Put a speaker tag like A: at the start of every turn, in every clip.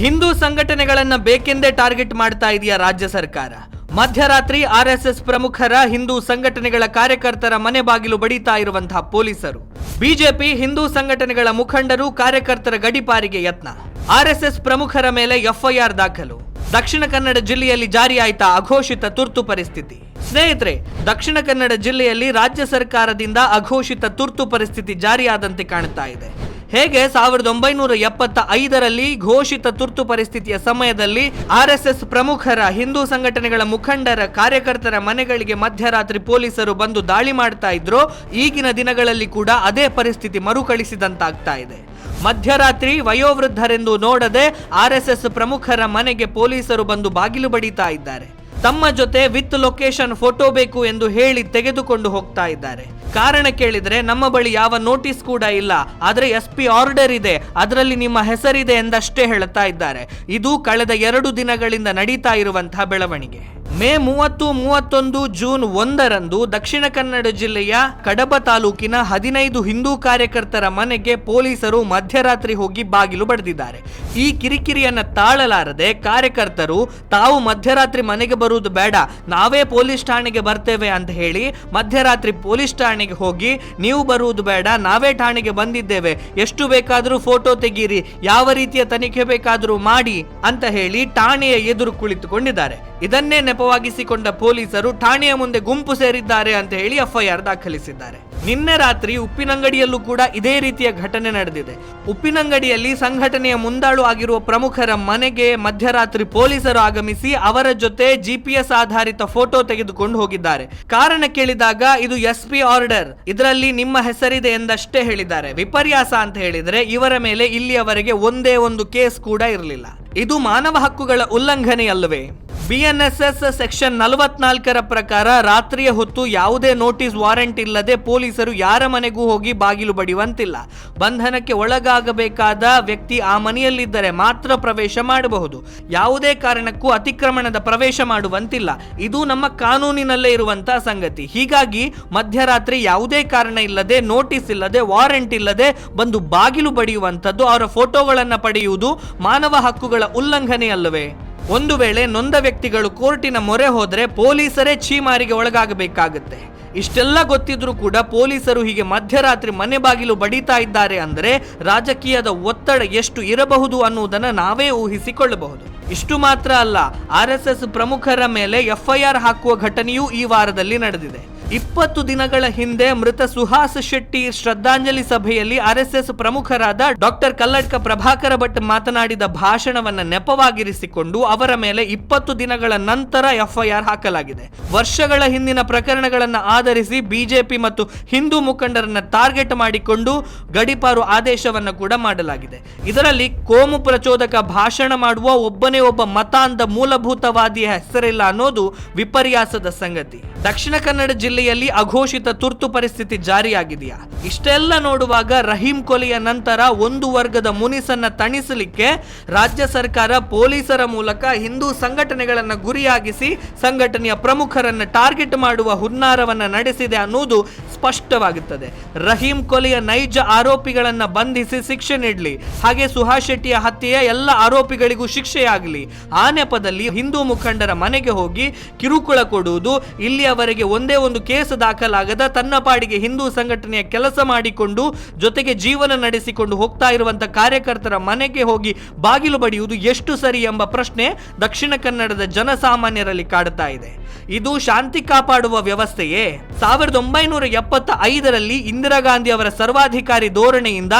A: Hindu ಸಂಘಟನೆಗಳನ್ನ ಬೇಕೆಂದೇ target ಮಾಡ್ತಾ ಇದೆಯಾ ರಾಜ್ಯ ಸರ್ಕಾರ? ಮಧ್ಯರಾತ್ರಿ ಆರ್ಎಸ್ಎಸ್ ಪ್ರಮುಖರ ಹಿಂದೂ ಸಂಘಟನೆಗಳ ಕಾರ್ಯಕರ್ತರ ಮನೆ ಬಾಗಿಲು ಬಡಿತಾ ಇರುವಂತಹ ಪೊಲೀಸರು. ಬಿಜೆಪಿ ಹಿಂದೂ ಸಂಘಟನೆಗಳ ಮುಖಂಡರು, ಕಾರ್ಯಕರ್ತರ ಗಡಿಪಾರಿಗೆ ಯತ್ನ. ಆರ್ಎಸ್ಎಸ್ ಪ್ರಮುಖರ ಮೇಲೆ ಎಫ್ಐಆರ್ ದಾಖಲು. ದಕ್ಷಿಣ ಕನ್ನಡ ಜಿಲ್ಲೆಯಲ್ಲಿ ಜಾರಿಯಾಯಿತ ಅಘೋಷಿತ ತುರ್ತು ಪರಿಸ್ಥಿತಿ. ಸ್ನೇಹಿತರೆ, ದಕ್ಷಿಣ ಕನ್ನಡ ಜಿಲ್ಲೆಯಲ್ಲಿ ರಾಜ್ಯ ಸರ್ಕಾರದಿಂದ ಅಘೋಷಿತ ತುರ್ತು ಪರಿಸ್ಥಿತಿ ಜಾರಿಯಾದಂತೆ ಕಾಣುತ್ತಾ ಇದೆ. ಹೇಗೆ ಸಾವಿರದ ಒಂಬೈನೂರ ಎಪ್ಪತ್ತ ಐದರಲ್ಲಿ ಘೋಷಿತ ತುರ್ತು ಪರಿಸ್ಥಿತಿಯ ಸಮಯದಲ್ಲಿ ಆರ್ಎಸ್ಎಸ್ ಪ್ರಮುಖರ ಹಿಂದೂ ಸಂಘಟನೆಗಳ ಮುಖಂಡರ ಕಾರ್ಯಕರ್ತರ ಮನೆಗಳಿಗೆ ಮಧ್ಯರಾತ್ರಿ ಪೊಲೀಸರು ಬಂದು ದಾಳಿ ಮಾಡ್ತಾ ಇದ್ರು, ಈಗಿನ ದಿನಗಳಲ್ಲಿ ಕೂಡ ಅದೇ ಪರಿಸ್ಥಿತಿ ಮರುಕಳಿಸಿದಂತಾಗ್ತಾ ಇದೆ. ಮಧ್ಯರಾತ್ರಿ ವಯೋವೃದ್ಧರೆಂದು ನೋಡದೆ ಆರ್ಎಸ್ಎಸ್ ಪ್ರಮುಖರ ಮನೆಗೆ ಪೊಲೀಸರು ಬಂದು ಬಾಗಿಲು ಬಡಿತಾ ಇದ್ದಾರೆ. ತಮ್ಮ ಜೊತೆ ವಿತ್ ಲೊಕೇಶನ್ ಫೋಟೋ ಬೇಕು ಎಂದು ಹೇಳಿ ತೆಗೆದುಕೊಂಡು ಹೋಗ್ತಾ ಇದ್ದಾರೆ. ಕಾರಣ ಕೇಳಿದ್ರೆ ನಮ್ಮ ಬಳಿ ಯಾವ ನೋಟಿಸ್ ಕೂಡ ಇಲ್ಲ. ಆದ್ರೆ ಎಸ್ ಪಿ ಆರ್ಡರ್ ಇದೆ. ಅದರಲ್ಲಿ ನಿಮ್ಮ ಹೆಸರಿದೆ ಎಂದಷ್ಟೇ ಹೇಳುತ್ತಾ ಇದ್ದಾರೆ. ಇದು ಕಳೆದ ಎರಡು ದಿನಗಳಿಂದ ನಡೀತಾ ಇರುವಂತಹ ಬೆಳವಣಿಗೆ. ಮೇ ಮೂವತ್ತು, ಮೂವತ್ತೊಂದು ಜೂನ್ ಒಂದರಂದು ದಕ್ಷಿಣ ಕನ್ನಡ ಜಿಲ್ಲೆಯ ಕಡಬ ತಾಲೂಕಿನ ಹದಿನೈದು ಹಿಂದೂ ಕಾರ್ಯಕರ್ತರ ಮನೆಗೆ ಪೊಲೀಸರು ಮಧ್ಯರಾತ್ರಿ ಹೋಗಿ ಬಾಗಿಲು ಬಡಿದಿದ್ದಾರೆ. ಈ ಕಿರಿಕಿರಿಯನ್ನ ತಾಳಲಾರದೆ ಕಾರ್ಯಕರ್ತರು, ತಾವು ಮಧ್ಯರಾತ್ರಿ ಮನೆಗೆ ಬರುವುದು ಬೇಡ. ನಾವೇ ಪೊಲೀಸ್ ಠಾಣೆಗೆ ಬರ್ತೇವೆ ಅಂತ ಹೇಳಿ ಮಧ್ಯರಾತ್ರಿ ಪೊಲೀಸ್ ಠಾಣೆಗೆ ಹೋಗಿ ನೀವು ಬರುವುದು ಬೇಡ, ನಾವೇ ಠಾಣೆಗೆ ಬಂದಿದ್ದೇವೆ. ಎಷ್ಟು ಬೇಕಾದರೂ ಫೋಟೋ ತೆಗೀರಿ, ಯಾವ ರೀತಿಯ ತನಿಖೆ ಬೇಕಾದರೂ ಮಾಡಿ ಅಂತ ಹೇಳಿ ಠಾಣೆಯ ಎದುರು ಕುಳಿತುಕೊಂಡಿದ್ದಾರೆ. ಇದನ್ನೇ ನೆಪವಾಗಿಸಿಕೊಂಡ ಪೊಲೀಸರು ಠಾಣೆಯ ಮುಂದೆ ಗುಂಪು ಸೇರಿದ್ದಾರೆ ಅಂತ ಹೇಳಿ ಎಫ್ಐಆರ್ ದಾಖಲಿಸಿದ್ದಾರೆ. ನಿನ್ನೆ ರಾತ್ರಿ ಉಪ್ಪಿನಂಗಡಿಯಲ್ಲೂ ಕೂಡ ಇದೇ ರೀತಿಯ ಘಟನೆ ನಡೆದಿದೆ. ಉಪ್ಪಿನಂಗಡಿಯಲ್ಲಿ ಸಂಘಟನೆಯ ಮುಂದಾಳು ಆಗಿರುವ ಪ್ರಮುಖರ ಮನೆಗೆ ಮಧ್ಯರಾತ್ರಿ ಪೊಲೀಸರು ಆಗಮಿಸಿ ಅವರ ಜೊತೆ ಜಿಪಿಎಸ್ ಆಧಾರಿತ ಫೋಟೋ ತೆಗೆದುಕೊಂಡು ಹೋಗಿದ್ದಾರೆ. ಕಾರಣ ಕೇಳಿದಾಗ ಇದು ಎಸ್ ಪಿ ಆರ್ಡರ್. ಇದರಲ್ಲಿ ನಿಮ್ಮ ಹೆಸರಿದೆ ಎಂದಷ್ಟೇ ಹೇಳಿದ್ದಾರೆ. ವಿಪರ್ಯಾಸ ಅಂತ ಹೇಳಿದ್ರೆ ಇವರ ಮೇಲೆ ಇಲ್ಲಿಯವರೆಗೆ ಒಂದೇ ಒಂದು ಕೇಸ್ ಕೂಡ ಇರಲಿಲ್ಲ. ಇದು ಮಾನವ ಹಕ್ಕುಗಳ ಉಲ್ಲಂಘನೆಯಲ್ಲವೇ? ಬಿಎನ್ಎಸ್ಎಸ್ ಸೆಕ್ಷನ್ ನಲವತ್ನಾಲ್ಕರ ಪ್ರಕಾರ ರಾತ್ರಿಯ ಹೊತ್ತು ಯಾವುದೇ ನೋಟಿಸ್ ವಾರೆಂಟ್ ಇಲ್ಲದೆ ಪೊಲೀಸರು ಯಾರ ಮನೆಗೂ ಹೋಗಿ ಬಾಗಿಲು ಬಡಿಯುವಂತಿಲ್ಲ. ಬಂಧನಕ್ಕೆ ಒಳಗಾಗಬೇಕಾದ ವ್ಯಕ್ತಿ ಆ ಮನೆಯಲ್ಲಿದ್ದರೆ ಮಾತ್ರ ಪ್ರವೇಶ ಮಾಡಬಹುದು. ಯಾವುದೇ ಕಾರಣಕ್ಕೂ ಅತಿಕ್ರಮಣದ ಪ್ರವೇಶ ಮಾಡುವಂತಿಲ್ಲ. ಇದು ನಮ್ಮ ಕಾನೂನಿನಲ್ಲೇ ಇರುವಂತಹ ಸಂಗತಿ. ಹೀಗಾಗಿ ಮಧ್ಯರಾತ್ರಿ ಯಾವುದೇ ಕಾರಣ ಇಲ್ಲದೆ ನೋಟಿಸ್ ಇಲ್ಲದೆ ವಾರೆಂಟ್ ಇಲ್ಲದೆ ಬಂದು ಬಾಗಿಲು ಬಡಿಯುವಂಥದ್ದು ಅವರ ಫೋಟೋಗಳನ್ನು ಪಡೆಯುವುದು ಮಾನವ ಹಕ್ಕುಗಳ ಉಲ್ಲಂಘನೆಯಲ್ಲವೇ? ಒಂದು ವೇಳೆ ನೊಂದ ವ್ಯಕ್ತಿಗಳು ಕೋರ್ಟಿನ ಮೊರೆ ಹೋದರೆ ಪೊಲೀಸರೇ ಛೀಮಾರಿಗೆ ಒಳಗಾಗಬೇಕಾಗುತ್ತೆ. ಇಷ್ಟೆಲ್ಲ ಗೊತ್ತಿದ್ರೂ ಕೂಡ ಪೊಲೀಸರು ಹೀಗೆ ಮಧ್ಯರಾತ್ರಿ ಮನೆ ಬಾಗಿಲು ಬಡಿತಾ ಇದ್ದಾರೆ ಅಂದರೆ ರಾಜಕೀಯದ ಒತ್ತಡ ಎಷ್ಟು ಇರಬಹುದು ಅನ್ನುವುದನ್ನು ನಾವೇ ಊಹಿಸಿಕೊಳ್ಳಬಹುದು. ಇಷ್ಟು ಮಾತ್ರ ಅಲ್ಲ, ಆರ್ ಎಸ್ ಪ್ರಮುಖರ ಮೇಲೆ ಎಫ್ಐಆರ್ ಹಾಕುವ ಘಟನೆಯೂ ಈ ವಾರದಲ್ಲಿ ನಡೆದಿದೆ. ಇಪ್ಪತ್ತು ದಿನಗಳ ಹಿಂದೆ ಮೃತ ಸುಹಾಸ್ ಶೆಟ್ಟಿ ಶ್ರದ್ಧಾಂಜಲಿ ಸಭೆಯಲ್ಲಿ ಆರ್ಎಸ್ಎಸ್ ಪ್ರಮುಖರಾದ ಡಾಕ್ಟರ್ ಕಲ್ಲಡ್ಕ ಪ್ರಭಾಕರ ಭಟ್ ಮಾತನಾಡಿದ ಭಾಷಣವನ್ನ ನೆಪವಾಗಿರಿಸಿಕೊಂಡು ಅವರ ಮೇಲೆ ಇಪ್ಪತ್ತು ದಿನಗಳ ನಂತರ ಎಫ್ಐಆರ್ ಹಾಕಲಾಗಿದೆ. ವರ್ಷಗಳ ಹಿಂದಿನ ಪ್ರಕರಣಗಳನ್ನು ಆಧರಿಸಿ ಬಿಜೆಪಿ ಮತ್ತು ಹಿಂದೂ ಮುಖಂಡರನ್ನ ಟಾರ್ಗೆಟ್ ಮಾಡಿಕೊಂಡು ಗಡಿಪಾರು ಆದೇಶವನ್ನು ಕೂಡ ಮಾಡಲಾಗಿದೆ. ಇದರಲ್ಲಿ ಕೋಮು ಪ್ರಚೋದಕ ಭಾಷಣ ಮಾಡುವ ಒಬ್ಬನೇ ಒಬ್ಬ ಮತಾಂಧ ಮೂಲಭೂತವಾದಿಯ ಹೆಸರಿಲ್ಲ ಅನ್ನೋದು ವಿಪರ್ಯಾಸದ ಸಂಗತಿ. ದಕ್ಷಿಣ ಕನ್ನಡ ಜಿಲ್ಲೆಯಲ್ಲಿ ಅಘೋಷಿತ ತುರ್ತು ಪರಿಸ್ಥಿತಿ ಜಾರಿಯಾಗಿದೆಯಾ? ಇಷ್ಟೆಲ್ಲ ನೋಡುವಾಗ ರಹೀಂ ಕೊಲೆಯ ನಂತರ ಒಂದು ವರ್ಗದ ಮುನಿಸನ್ನ ತಣಿಸಲಿಕ್ಕೆ ರಾಜ್ಯ ಸರ್ಕಾರ ಪೊಲೀಸರ ಮೂಲಕ ಹಿಂದೂ ಸಂಘಟನೆಗಳನ್ನ ಗುರಿಯಾಗಿಸಿ ಸಂಘಟನೆಯ ಪ್ರಮುಖರನ್ನ ಟಾರ್ಗೆಟ್ ಮಾಡುವ ಹುನ್ನಾರವನ್ನ ನಡೆಸಿದೆ ಅನ್ನೋದು ಸ್ಪಷ್ಟವಾಗುತ್ತದೆ. ರಹೀಂ ಕೊಲೆಯ ನೈಜ ಆರೋಪಿಗಳನ್ನು ಬಂಧಿಸಿ ಶಿಕ್ಷೆ ನೀಡಲಿ. ಹಾಗೆ ಸುಹಾಸ್ ಶೆಟ್ಟಿಯ ಹತ್ಯೆಯ ಎಲ್ಲ ಆರೋಪಿಗಳಿಗೂ ಶಿಕ್ಷೆಯಾಗಲಿ. ಆ ನೆಪದಲ್ಲಿ ಹಿಂದೂ ಮುಖಂಡರ ಮನೆಗೆ ಹೋಗಿ ಕಿರುಕುಳ ಕೊಡುವುದು, ಇಲ್ಲಿಯವರೆಗೆ ಒಂದೇ ಒಂದು ಕೇಸ್ ದಾಖಲಾಗದ ತನ್ನ ಪಾಡಿಗೆ ಹಿಂದೂ ಸಂಘಟನೆಯ ಕೆಲಸ ಮಾಡಿಕೊಂಡು, ಜೊತೆಗೆ ಜೀವನ ನಡೆಸಿಕೊಂಡು ಹೋಗ್ತಾ ಇರುವಂತಹ ಕಾರ್ಯಕರ್ತರ ಮನೆಗೆ ಹೋಗಿ ಬಾಗಿಲು ಬಡಿಯುವುದು ಎಷ್ಟು ಸರಿ ಎಂಬ ಪ್ರಶ್ನೆ ದಕ್ಷಿಣ ಕನ್ನಡದ ಜನಸಾಮಾನ್ಯರಲ್ಲಿ ಕಾಡುತ್ತಾ ಇದೆ. ಇದು ಶಾಂತಿ ಕಾಪಾಡುವ ವ್ಯವಸ್ಥೆಯೇ? ಸಾವಿರದ ಒಂಬೈನೂರ ಎಪ್ಪತ್ತ ಐದರಲ್ಲಿ ಇಂದಿರಾ ಗಾಂಧಿ ಅವರ ಸರ್ವಾಧಿಕಾರಿ ಧೋರಣೆಯಿಂದ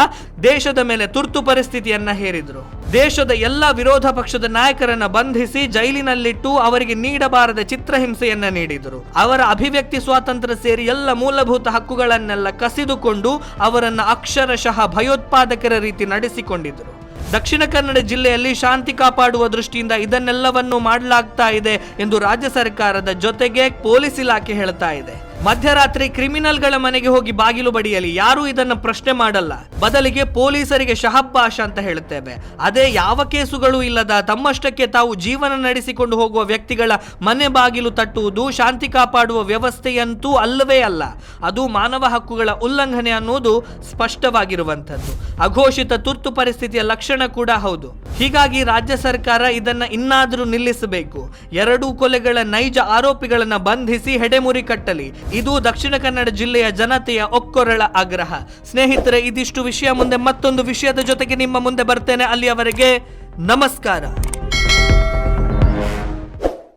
A: ದೇಶದ ಮೇಲೆ ತುರ್ತು ಪರಿಸ್ಥಿತಿಯನ್ನ ಹೇರಿದ್ರು. ದೇಶದ ಎಲ್ಲ ವಿರೋಧ ಪಕ್ಷದ ನಾಯಕರನ್ನ ಬಂಧಿಸಿ ಜೈಲಿನಲ್ಲಿಟ್ಟು ಅವರಿಗೆ ನೀಡಬಾರದ ಚಿತ್ರಹಿಂಸೆಯನ್ನ ನೀಡಿದರು. ಅವರ ಅಭಿವ್ಯಕ್ತಿ ಸ್ವಾತಂತ್ರ್ಯ ಸೇರಿ ಎಲ್ಲ ಮೂಲಭೂತ ಹಕ್ಕುಗಳನ್ನೆಲ್ಲ ಕಸಿದುಕೊಂಡು ಅವರನ್ನು ಅಕ್ಷರಶಃ ಭಯೋತ್ಪಾದಕರ ರೀತಿ ನಡೆಸಿಕೊಂಡಿದ್ದರು ದಕ್ಷಿಣ ಕನ್ನಡ ಜಿಲ್ಲೆಯಲ್ಲಿ ಶಾಂತಿ ಕಾಪಾಡುವ ದೃಷ್ಟಿಯಿಂದ ಇದನ್ನೆಲ್ಲವನ್ನೂ ಮಾಡಲಾಗ್ತಾ ಇದೆ ಎಂದು ರಾಜ್ಯ ಸರ್ಕಾರದ ಜೊತೆಗೆ ಪೊಲೀಸ್ ಇಲಾಖೆ ಹೇಳ್ತಾ ಇದೆ. ಮಧ್ಯರಾತ್ರಿ ಕ್ರಿಮಿನಲ್ಗಳ ಮನೆಗೆ ಹೋಗಿ ಬಾಗಿಲು ಬಡಿಯಲಿ. ಯಾರೂ ಇದನ್ನ ಪ್ರಶ್ನೆ ಮಾಡಲ್ಲ. ಬದಲಿಗೆ ಪೊಲೀಸರಿಗೆ ಶಹಬ್ಬಾಷ್ ಅಂತ ಹೇಳುತ್ತೇವೆ. ಅದೇ ಯಾವ ಕೇಸುಗಳು ಇಲ್ಲದ ತಮ್ಮಷ್ಟಕ್ಕೆ ತಾವು ಜೀವನ ನಡೆಸಿಕೊಂಡು ಹೋಗುವ ವ್ಯಕ್ತಿಗಳ ಮನೆ ಬಾಗಿಲು ತಟ್ಟುವುದು ಶಾಂತಿ ಕಾಪಾಡುವ ವ್ಯವಸ್ಥೆಯಂತೂ ಅಲ್ಲವೇ ಅಲ್ಲ. ಅದು ಮಾನವ ಹಕ್ಕುಗಳ ಉಲ್ಲಂಘನೆ ಅನ್ನೋದು ಸ್ಪಷ್ಟವಾಗಿರುವಂಥದ್ದು. ಅಘೋಷಿತ ತುರ್ತು ಪರಿಸ್ಥಿತಿಯ ಲಕ್ಷಣ ಕೂಡ ಹೌದು. ಹೀಗಾಗಿ ರಾಜ್ಯ ಸರ್ಕಾರ ಇದನ್ನ ಇನ್ನಾದರೂ ನಿಲ್ಲಿಸಬೇಕು. ಎರಡೂ ಕೊಲೆಗಳ ನೈಜ ಆರೋಪಿಗಳನ್ನ ಬಂಧಿಸಿ ಹೆಡೆಮುರಿ ಕಟ್ಟಲಿ. ಇದು ದಕ್ಷಿಣ ಕನ್ನಡ ಜಿಲ್ಲೆಯ ಜನತೆಯ ಒಕ್ಕೊರಳ ಆಗ್ರಹ. ಸ್ನೇಹಿತರೆ, ಇದಿಷ್ಟು ವಿಷಯ. ಮುಂದೆ ಮತ್ತೊಂದು ವಿಷಯದ ಜೊತೆಗೆ ನಿಮ್ಮ ಮುಂದೆ ಬರ್ತೇನೆ. ಅಲ್ಲಿಯವರೆಗೆ ನಮಸ್ಕಾರ.